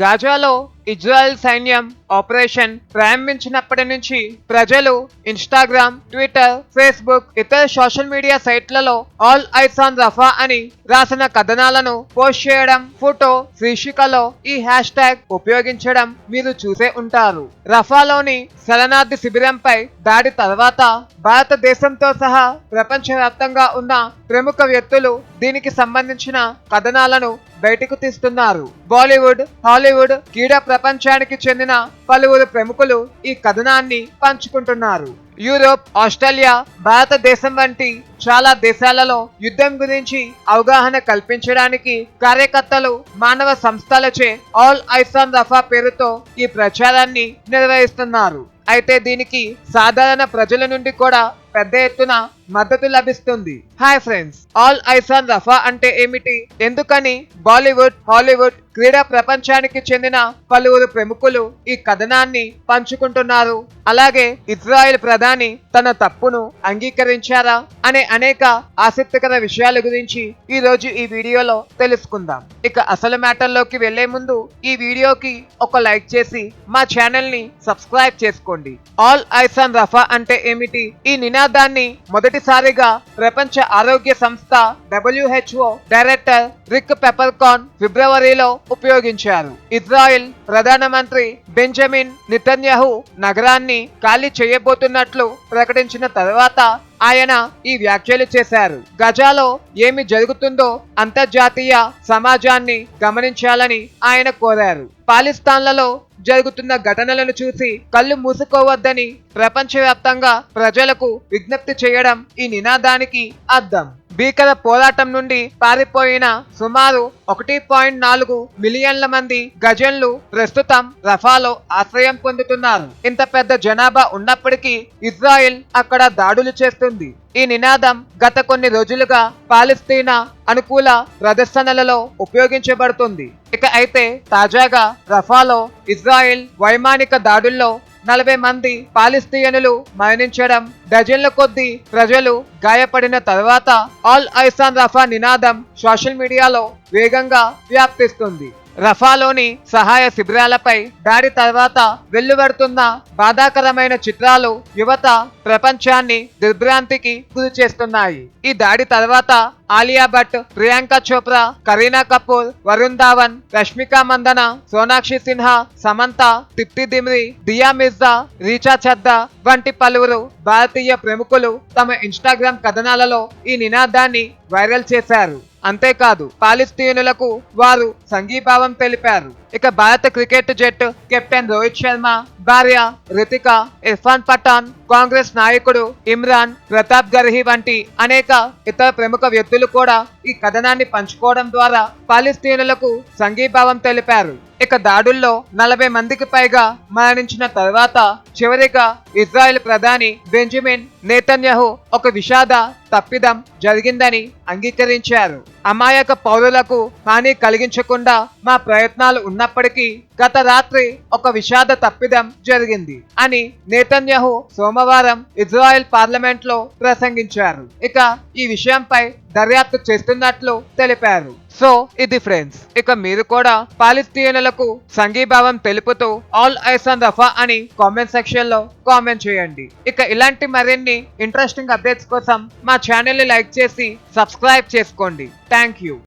గాజాలో Israel సైన్యం operation ప్రారంభించినప్పటి నుంచి ప్రజలు ఇన్స్టాగ్రామ్ ట్విట్టర్ ఫేస్బుక్ ఇతర సోషల్ మీడియా సైట్లలో ఆల్ ఐస్ ఆన్ రఫా అని రాసిన కథనాలను పోస్ట్ చేయడం ఫోటో శీర్షికలో ఈ హ్యాష్ ట్యాగ్ ఉపయోగించడం మీరు చూసే ఉంటారు. రఫాలోని శరణార్థి శిబిరంపై దాడి తర్వాత భారతదేశంతో సహా ప్రపంచవ్యాప్తంగా ఉన్న ప్రముఖ వ్యక్తులు దీనికి సంబంధించిన కథనాలను బయటకు తీస్తున్నారు. బాలీవుడ్ హాలీవుడ్ క్రీడా ప్రపంచానికి చెందిన పలువురు ప్రముఖులు ఈ కథనాన్ని పంచుకుంటున్నారు. యూరోప్ ఆస్ట్రేలియా భారతదేశం వంటి చాలా దేశాలలో యుద్ధం గురించి అవగాహన కల్పించడానికి కార్యకర్తలు మానవ సంస్థలచే ఆల్ ఐసాన్ రఫా పేరుతో ఈ ప్రచారాన్ని నిర్వహిస్తున్నారు. అయితే దీనికి సాధారణ ప్రజల నుండి కూడా పెద్ద ఎత్తున మద్దతు లభిస్తుంది. Hi friends all eyes on Rafah అంటే ఏమిటి? ఎందుకని? బాలీవుడ్ హాలీవుడ్ క్రీడా ప్రపంచానికి చెందిన పలువురు ప్రముఖులు ఈ కథనాన్ని పంచుకుంటున్నారు. అలాగే ఇజ్రాయెల్ ప్రధాని తన తప్పును అంగీకరించారా? అనే అనేక ఆసక్తికర విషయాల గురించి ఈ రోజు ఈ వీడియోలో తెలుసుకుందాం. ఇక అసలు మ్యాటర్లోకి వెళ్ళే ముందు ఈ వీడియోకి ఒక లైక్ చేసి మా ఛానల్ని సబ్స్క్రైబ్ చేసుకోండి. ఆల్ ఐసాన్ రఫా అంటే ఏమిటి? ఈ నినాదాన్ని మొదటి మొదటిసారిగా ప్రపంచ ఆరోగ్య సంస్థ డబ్ల్యూహెచ్ఓ డైరెక్టర్ రిక్ పెపర్కాన్ ఫిబ్రవరిలో ఉపయోగించారు. ఇజ్రాయెల్ ప్రధానమంత్రి బెంజమిన్ నితన్యాహు నగరాన్ని ఖాళీ చేయబోతున్నట్లు ప్రకటించిన తర్వాత ఆయన ఈ వ్యాఖ్యలు చేశారు. గజాలో ఏమి జరుగుతుందో అంతర్జాతీయ సమాజాన్ని గమనించాలని ఆయన కోరారు. పాలిస్తాన్లలో జరుగుతున్న ఘటనలను చూసి కళ్ళు మూసుకోవద్దని ప్రపంచవ్యాప్తంగా ప్రజలకు విజ్ఞప్తి చేయడం ఈ నినాదానికి అర్థం. భీకర పోరాటం నుండి పారిపోయిన సుమారు ఒకటి పాయింట్ నాలుగు మిలియన్ల మంది గజన్లు ప్రస్తుతం రఫాలో ఆశ్రయం పొందుతున్నారు. ఇంత పెద్ద జనాభా ఉన్నప్పటికీ ఇజ్రాయెల్ అక్కడ దాడులు చేస్తుంది. ఈ నినాదం గత కొన్ని రోజులుగా పాలస్తీనా అనుకూల ప్రదర్శనలలో ఉపయోగించబడుతుంది. ఇక అయితే తాజాగా రఫాలో ఇజ్రాయెల్ వైమానిక దాడుల్లో నలభై మంది పాలిస్తీయనులు మరణించడం డజన్ల కొద్దీ ప్రజలు గాయపడిన తర్వాత ఆల్ ఐసాన్ రఫా నినాదం సోషల్ మీడియాలో వేగంగా వ్యాప్తిస్తుంది. రఫాలోని సహాయ శిబిరాలపై దాడి తర్వాత వెల్లువడుతున్న బాధాకరమైన చిత్రాలు యువత ప్రపంచాన్ని దిగ్భ్రాంతికి గురి చేస్తున్నాయి. ఈ దాడి తర్వాత ఆలియా భట్ ప్రియాంక చోప్రా కరీనా కపూర్ వరుణ్ ధావన్ రష్మిక మందన సోనాక్షి సిన్హా సమంత తిప్తి దిమ్రి దియా మిర్జా రీచా చద్దా వంటి పలువురు భారతీయ ప్రముఖులు తమ ఇన్స్టాగ్రామ్ కథనాలలో ఈ నినాదాన్ని వైరల్ చేశారు. అంతేకాదు పాలిస్తీనులకు వారు సంఘీభావం తెలిపారు. ఇక భారత క్రికెట్ జట్టు కెప్టెన్ రోహిత్ శర్మ భార్య రితిక ఇర్ఫాన్ పఠాన్ కాంగ్రెస్ నాయకుడు ఇమ్రాన్ ప్రతాప్ గర్హి వంటి అనేక ఇతర ప్రముఖ వ్యక్తులు కూడా ఈ కథనాన్ని పంచుకోవడం ద్వారా పాలిస్తీనులకు సంఘీభావం తెలిపారు. ఇక దాడుల్లో నలభై మందికి పైగా మరణించిన తర్వాత చివరిగా ఇజ్రాయెల్ ప్రధాని బెంజమిన్ నేతన్యహు ఒక విషాద తప్పిదం జరిగిందని అంగీకరించారు. అమాయక పౌరులకు హాని కలిగించకుండా మా ప్రయత్నాలు ఉన్నప్పటికీ గత రాత్రి ఒక విషాద తప్పిదం జరిగింది అని నేతన్యహు సోమవారం ఇజ్రాయెల్ పార్లమెంట్లో ప్రసంగించారు. ఇక ఈ విషయంపై దర్యాప్తు చేస్తున్నట్లు తెలిపారు. సో ఇది ఫ్రెండ్స్ ఇక మీరు కూడా పాలిస్తీనులకు సంఘీభావం తెలుపుతూ ఆల్ ఐసన్ రఫా అని కామెంట్ సెక్షన్లో కామెంట్ చేయండి. ఇక ఇలాంటి మరిన్ని ఇంట్రెస్టింగ్ అప్డేట్స్ కోసం మా ఛానల్ని లైక్ చేసి సబ్స్క్రైబ్ చేసుకోండి. Thank you.